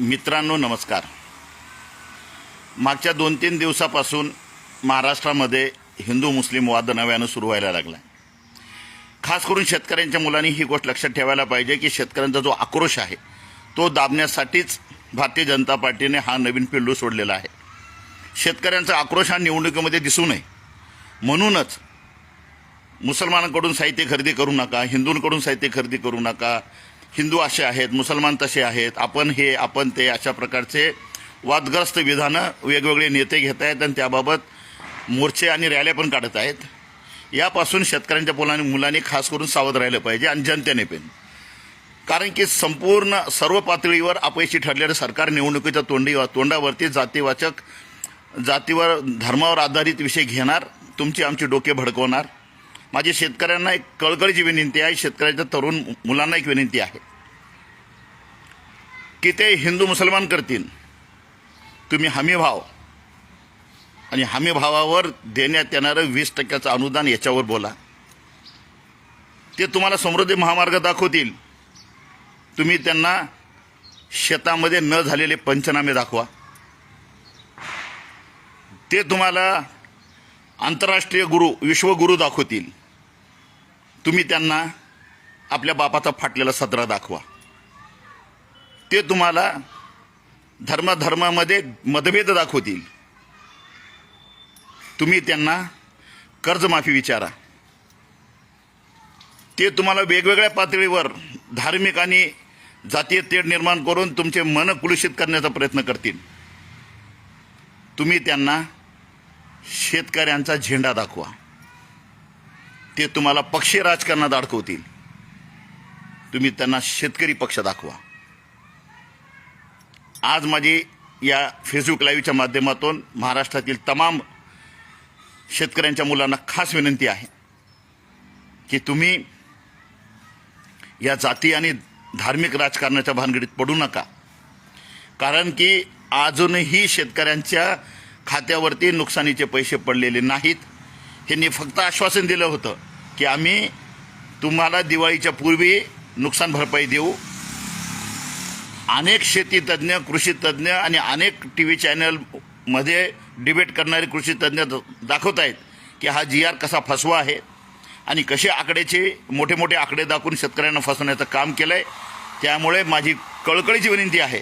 मित्रांनो नमस्कार. मागच्या दोन तीन दिवसापासून महाराष्ट्रामध्ये हिंदू मुस्लिम वाद नव्यानं सुरू व्हायला लागला. खास करून शेतकऱ्यांच्या मुलांनी ही गोष्ट लक्षात ठेवायला पाहिजे की शेतकऱ्यांचा जो आक्रोश आहे तो दाबण्यासाठीच भारतीय जनता पार्टीने हा नवीन पिल्लू सोडलेला आहे. शेतकऱ्यांचा आक्रोश हा निवडणुकीमध्ये दिसू नये. म्हणूनच मुसलमानांकडून साहित्य खरेदी करू नका हिंदूंकडून साहित्य खरेदी करू नका हिंदू असे आहेत मुसलमान तसे आहेत आपण हे आपण ते अशा प्रकारचे वादग्रस्त विधानं वेगवेगळे नेते घेत आहेत आणि त्याबाबत मोर्चे आणि रॅल्या पण काढत आहेत. यापासून शेतकऱ्यांच्या मुलांनी मुलांनी खास करून सावध राहिलं पाहिजे आणि जनतेने पण. कारण की संपूर्ण सर्व पातळीवर अपयशी ठरलेलं सरकार निवडणुकीच्या तोंडी तोंडावरती जातीवाचक जातीवर धर्मावर आधारित विषय घेणार तुमची आमची डोके भडकवणार. माझी शेतकऱ्यांना एक कळकळीची विनंती आहे. शेतकऱ्याच्या तरुण मुलांना एक विनंती आहे. की ते हिंदू मुसलमान करतील. तुम्ही हमी भाव. आणि हमी भावावर देण्यात येणारं वीस टक्क्याचं अनुदान याच्यावर बोला. ते तुम्हाला समृद्धी महामार्ग दाखवतील. तुम्ही त्यांना शेतामध्ये न झालेले पंचनामे दाखवा. ते तुम्हाला आंतरराष्ट्रीय गुरु विश्वगुरू दाखवतील. तुम्ही त्यांना आपल्या बापाचा फाटलेला सदरा दाखवा. ते तुम्हाला धर्माधर्मामध्ये मतभेद दाखवतील. तुम्ही त्यांना कर्जमाफी विचारा. ते तुम्हाला वेगवेगळ्या पातळीवर धार्मिक आणि जातीय तेढ निर्माण करून तुमचे मन कुलुषित करण्याचा प्रयत्न करतील. तुम्ही त्यांना शेतकऱ्यांचा झेंडा दाखवा. ते तुम्हाला पक्षीय राजकारणात अडकवतील. तुम्ही त्यांना शेतकरी पक्ष दाखवा. आज माझी या फेसबुक लाईव्हच्या माध्यमातून महाराष्ट्रातील तमाम शेतकऱ्यांच्या मुलांना खास विनंती आहे की तुम्ही या जाती आणि धार्मिक राजकारणाच्या भानगडीत पडू नका. कारण की अजूनही शेतकऱ्यांच्या खात्यावरती नुकसानीचे पैसे पडलेले नाहीत. हे फक्त आश्वासन दिलं होतं. की आम्ही तुम्हाला दिवाळीच्या पूर्वी नुकसान भरपाई देऊ. अनेक शेती तज्ज्ञ कृषी तज्ज्ञ आणि अनेक टी व्ही चॅनलमध्ये डिबेट करणारे कृषी तज्ज्ञ दाखवत आहेत की हा जी आर कसा फसवा आहे आणि कसे आकड्याचे मोठे मोठे आकडे दाखवून शेतकऱ्यांना फसवण्याचं काम केलं आहे त्यामुळे माझी कळकळीची विनंती आहे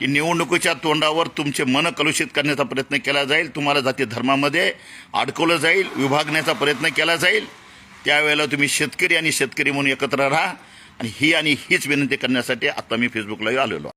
की निवडणुकीच्या तोंडावर तुमचे मन कलुषित करण्याचा प्रयत्न केला जाईल. तुम्हाला जाती धर्मामध्ये अडकवलं जाईल. विभागण्याचा प्रयत्न केला जाईल. त्यावेळेला तुम्ही शेतकरी आणि शेतकरी म्हणून एकत्र राहा आणि ही आणि हीच विनंती करण्यासाठी आता मी फेसबुकला आलेलो